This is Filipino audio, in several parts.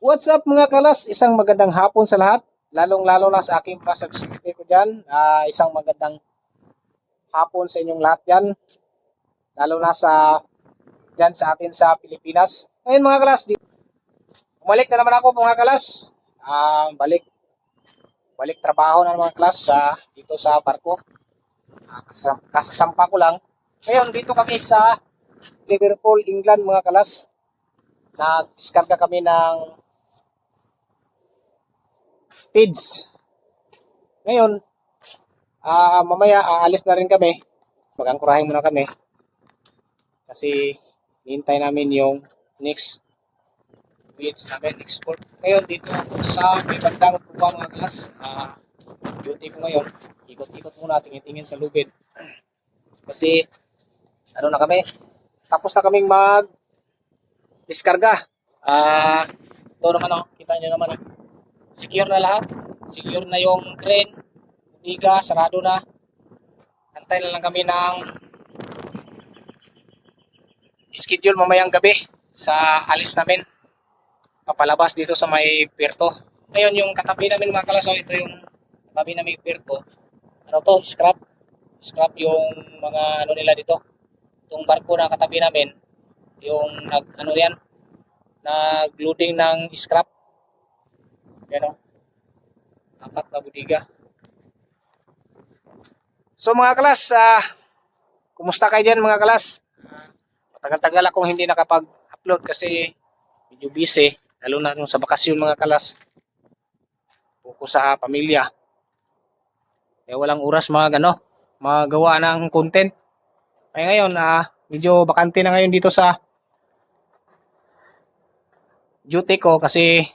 What's up mga kalas? Isang magandang hapon sa lahat. Lalong-lalo na sa aking mga subscriber ko dyan. Ah, isang magandang hapon sa inyong lahat dyan. Lalo na sa dyan sa atin sa Pilipinas. Ngayon mga kalas, di, umalik na naman ako mga kalas. Ah, balik balik trabaho na mga kalas sa dito sa barko. Kasam- kasasampa ko lang. Ngayon dito kami sa Liverpool, England mga kalas. Nag-diskarga kami ng feeds. Ngayon, ah mamaya aalis na rin kami. Mag-angkurahin muna kami. Kasi hintay namin yung next feeds namin, export. Ngayon, dito ako sa may bandang puwa mga kalas. Ah, duty ko ngayon. Ikot-ikot muna, tingin-tingin sa lubid. Kasi, ano na kami, tapos na kaming mag diskarga. Ah, ito naman oh, kita nyo naman oh. Secure na lahat. Secure na yung crane. Liga, sarado na. Antay na lang kami ng schedule mamayang gabi sa alis namin. Papalabas dito sa may Puerto. Ngayon yung katabi namin mga kalaso, ito yung katabi namin Puerto. Ano to? Scrap. Scrap yung mga ano nila dito. Itong barko na katabi namin, yung nag ano yan, nag-loading ng scrap. Yan o. Apat na budiga. So mga kalas, ah, kumusta kayo dyan mga kalas? Matagal-tagal akong hindi nakapag-upload kasi medyo busy. Lalo na nung sa bakasyon mga kalas. Focus sa pamilya. Kaya walang oras mga gano, magawa ng content. Kaya ngayon, ah, medyo bakante na ngayon dito sa duty ko kasi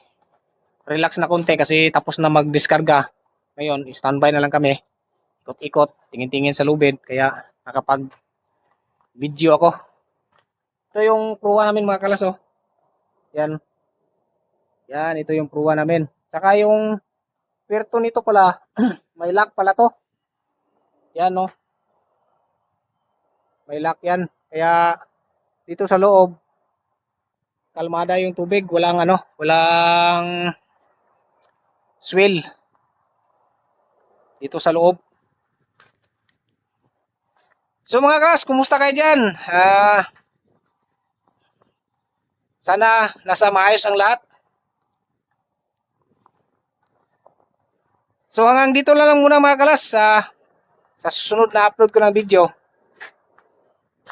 relax na konti kasi tapos na mag-diskarga. Ngayon, standby na lang kami. Ikot-ikot, tingin-tingin sa lubid. Kaya nakapag video ako. Ito yung pruwa namin mga kalas oh. Yan. Yan, ito yung pruwa namin. Tsaka yung perto nito pala, may lock pala to. Yan oh. May lock yan. Kaya dito sa loob, kalmada yung tubig. Walang ano, walang swell dito sa loob. So mga kas, kumusta kayo dyan? Ah, sana nasa maayos ang lahat. So hanggang dito na lang muna mga kalas. Ah, sa susunod na upload ko ng video.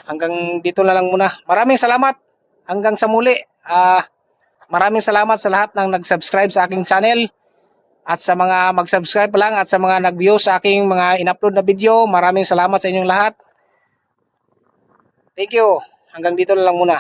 Hanggang dito na lang muna. Maraming salamat. Hanggang sa muli. Ah, maraming salamat sa lahat ng nag-subscribe sa aking channel. At sa mga mag-subscribe lang at sa mga nag-view sa aking mga in-upload na video, maraming salamat sa inyong lahat. Thank you. Hanggang dito na lang muna.